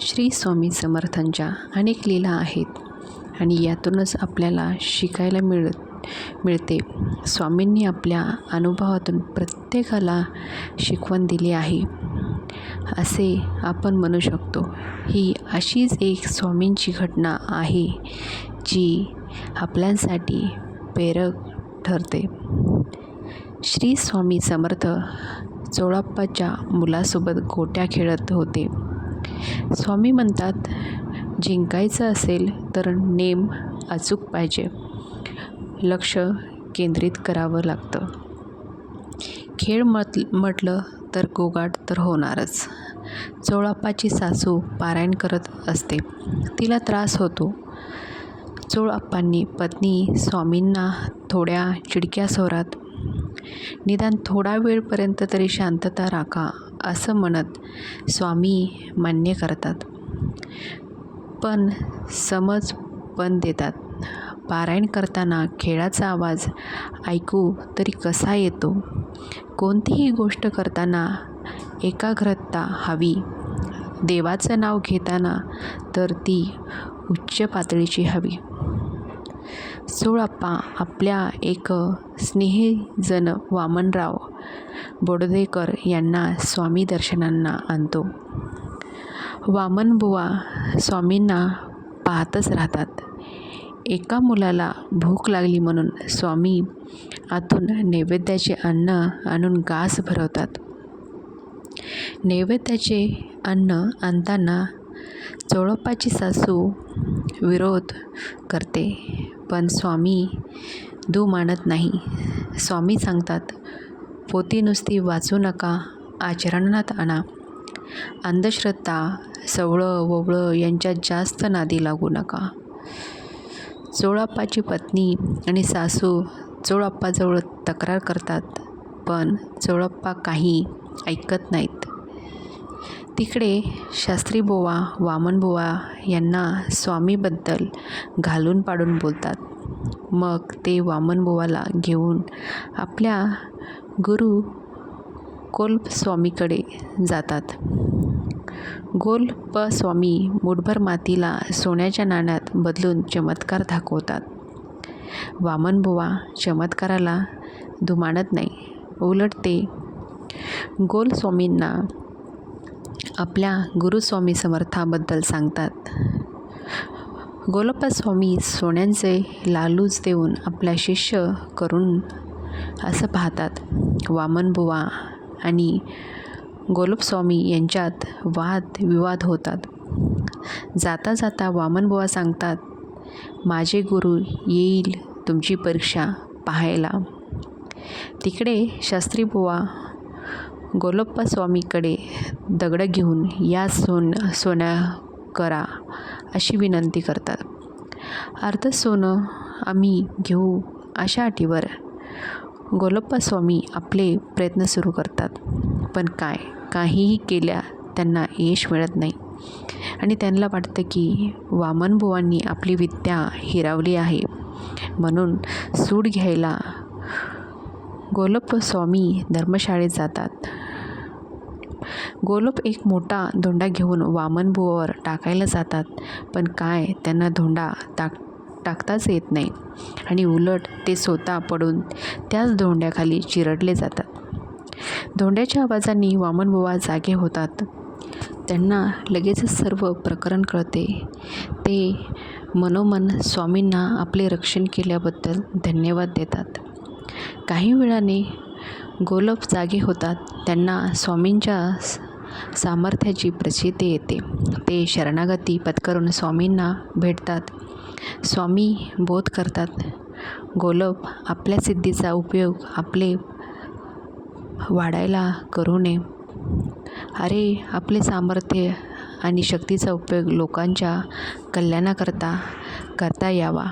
श्री स्वामी समर्थांच्या अनेक लीला आहेत आणि यातूनच आपल्याला शिकायला मिळ मिळते. स्वामींनी आपल्या अनुभवातून प्रत्येकाला शिकवण दिली आहे. असे आपण म्हणू शकतो. ही अशीच एक स्वामींची घटना आहे जी आपल्यांसाठी प्रेरक ठरते. श्री स्वामी समर्थ चोळाप्पाच्या मुलासोबत गोट्या खेळत होते. स्वामी म्हणतात जिंकायचं असेल तर नेम अचूक पाहिजे. लक्ष केंद्रित करावं लागतं. खेळ म्हट म्हटलं तर गोगाट तर होणारच. चोळाप्पाची सासू पारायण करत असते. तिला त्रास होतो. चोळाप्पांनी पत्नी स्वामींना थोड्या चिडक्या स्वरात निदान थोडा वेळपर्यंत तरी शांतता राखा असं म्हणत स्वामी मान्य करतात. पण समज पण देतात. पारायण करताना खेळाचा आवाज ऐकू तरी कसा येतो? कोणतीही गोष्ट करताना एकाग्रता हवी. देवाचं नाव घेताना तर ती उच्च पातळीची हवी. सोळाप्पा आपल्या एक स्नेहीजन वामनराव बोडदेकर यांना स्वामी दर्शनांना आणतो. वामनबुवा स्वामींना पाहतच राहतात. एका मुलाला भूक लागली म्हणून स्वामी आतून नैवेद्याचे अन्न आणून गास भरवतात. नैवेद्याचे अन्न आणताना चोळप्पाची सासू विरोध करते पण स्वामी दू मानत नाही. स्वामी सांगतात पोती नुसती वाचू नका आचरणात आणा. अंधश्रद्धा सवळं ववळं यांच्यात जास्त नादी लागू नका. चोळाप्पाची पत्नी आणि सासू चोळाप्पाजवळ तक्रार करतात पण चोळाप्पा काही ऐकत नाहीत. तिकडे शास्त्रीबुवा वामनबुवा यांना स्वामीबद्दल घालून पाडून बोलतात. मग ते वामनबुवाला घेऊन आपल्या गुरु कोल्पस्वामीकडे जातात. गोल्पस्वामी मुठभर मातीला सोन्याच्या नाण्यात बदलून चमत्कार दाखवतात. वामनबुवा चमत्काराला धुमानत नाही. उलट ते गोलस्वामींना आपल्या गुरुस्वामी समर्थाबद्दल सांगतात. गोलप्पास्वामी सोन्यांचे लालूच देऊन आपला शिष्य करून असं पाहतात. वामनबुवा आणि गोलपस्वामी यांच्यात वाद विवाद होतात. जाता जाता वामनबुवा सांगतात माझे गुरु येईल तुमची परीक्षा पाहायला. तिकडे शास्त्रीबुवा गोलप्पा स्वामीकडे दगडं घेऊन या सोन सोन्या करा अशी विनंती करतात. अर्ध सोनं आम्ही घेऊ अशा अटीवर गोलप्पा स्वामी आपले प्रयत्न सुरू करतात. पण काय काहीही केल्या त्यांना यश मिळत नाही. आणि त्यांना वाटतं की वामनबुवांनी आपली विद्या हिरावली आहे. म्हणून सूड घ्यायला गोलप्प स्वामी धर्मशाळेत जातात. गोलोप एक मोठा धोंडा घेऊन वामनभुवावर टाकायला जातात पण काय त्यांना धोंडा टाक टाकताच येत नाही. आणि उलट ते स्वतः पडून त्याच धोंड्याखाली चिरडले जातात. धोंड्याच्या आवाजाने वामनबुवा जागे होतात. त्यांना लगेचच सर्व प्रकरण कळते. ते मनोमन स्वामींना आपले रक्षण केल्याबद्दल धन्यवाद देतात. काही वेळाने गोलप जागे होतात. त्यांना स्वामींच्या सामर्थ्याची प्रसिद्धी येते. ते शरणागती पत्करून स्वामींना भेटतात. स्वामी बोध करतात. गोलप आपल्या सिद्धीचा उपयोग आपले वाढायला करू नये. अरे आपले सामर्थ्य आणि शक्तीचा उपयोग लोकांच्या कल्याणाकरता करता यावा.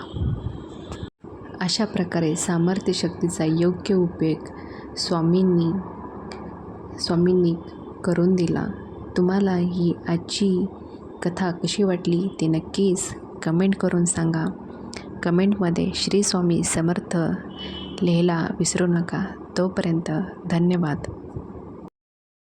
अशा प्रकारे सामर्थ्य शक्तीचा योग्य उपयोग स्वामींनी स्वामींनी करून दिला. तुम्हाला ही आजची कथा कशी वाटली ते नक्कीच कमेंट करून सांगा. कमेंटमध्ये श्री स्वामी समर्थ लिहायला विसरू नका. तोपर्यंत धन्यवाद.